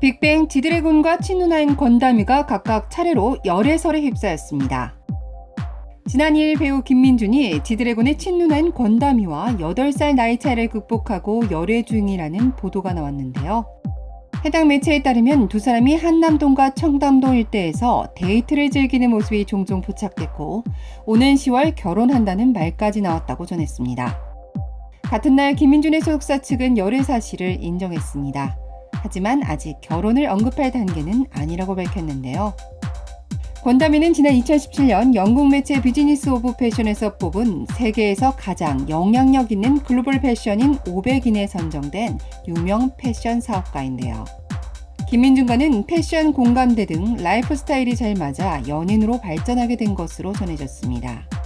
빅뱅 지드래곤과 친누나인 권다미가 각각 차례로 열애설에 휩싸였습니다. 지난 2일 배우 김민준이 지드래곤의 친누나인 권다미와 8살 나이 차이를 극복하고 열애 중이라는 보도가 나왔는데요. 해당 매체에 따르면 두 사람이 한남동과 청담동 일대에서 데이트를 즐기는 모습이 종종 포착됐고 오는 10월 결혼한다는 말까지 나왔다고 전했습니다. 같은 날 김민준의 소속사 측은 열애 사실을 인정했습니다. 하지만 아직 결혼을 언급할 단계는 아니라고 밝혔는데요. 권다미는 지난 2017년 영국 매체 비즈니스 오브 패션에서 뽑은 세계에서 가장 영향력 있는 글로벌 패션인 500인에 선정된 유명 패션 사업가인데요. 김민준과는 패션 공감대 등 라이프 스타일이 잘 맞아 연인으로 발전하게 된 것으로 전해졌습니다.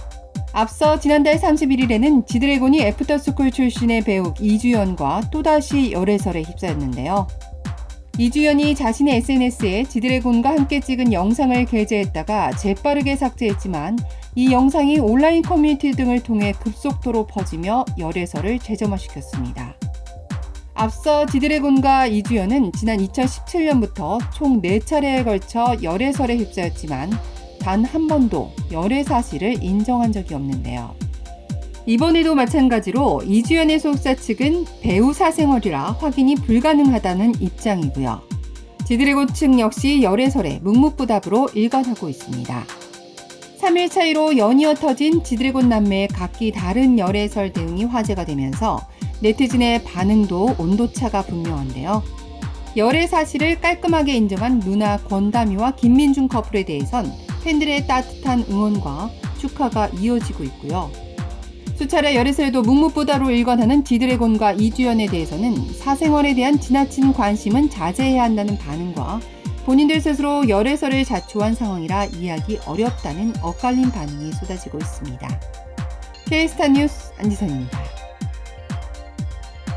앞서 지난달 31일에는 지드래곤이 애프터스쿨 출신의 배우 이주연과 또다시 열애설에 휩싸였는데요. 이주연이 자신의 SNS에 지드래곤과 함께 찍은 영상을 게재했다가 재빠르게 삭제했지만 이 영상이 온라인 커뮤니티 등을 통해 급속도로 퍼지며 열애설을 재점화시켰습니다. 앞서 지드래곤과 이주연은 지난 2017년부터 총 4차례에 걸쳐 열애설에 휩싸였지만 단 한 번도 열애 사실을 인정한 적이 없는데요. 이번에도 마찬가지로 이주연의 소속사 측은 배우 사생활이라 확인이 불가능하다는 입장이고요. 지드래곤 측 역시 열애설에 묵묵부답으로 일관하고 있습니다. 3일 차이로 연이어 터진 지드래곤 남매의 각기 다른 열애설 대응이 화제가 되면서 네티즌의 반응도 온도차가 분명한데요. 열애 사실을 깔끔하게 인정한 누나 권다미와 김민중 커플에 대해선 팬들의 따뜻한 응원과 축하가 이어지고 있고요. 수차례 열애설도 묵묵부다로 일관하는 지드래곤과 이주연에 대해서는 사생활에 대한 지나친 관심은 자제해야 한다는 반응과 본인들 스스로 열애설을 자초한 상황이라 이해하기 어렵다는 엇갈린 반응이 쏟아지고 있습니다. 케이스타 뉴스 안지선입니다.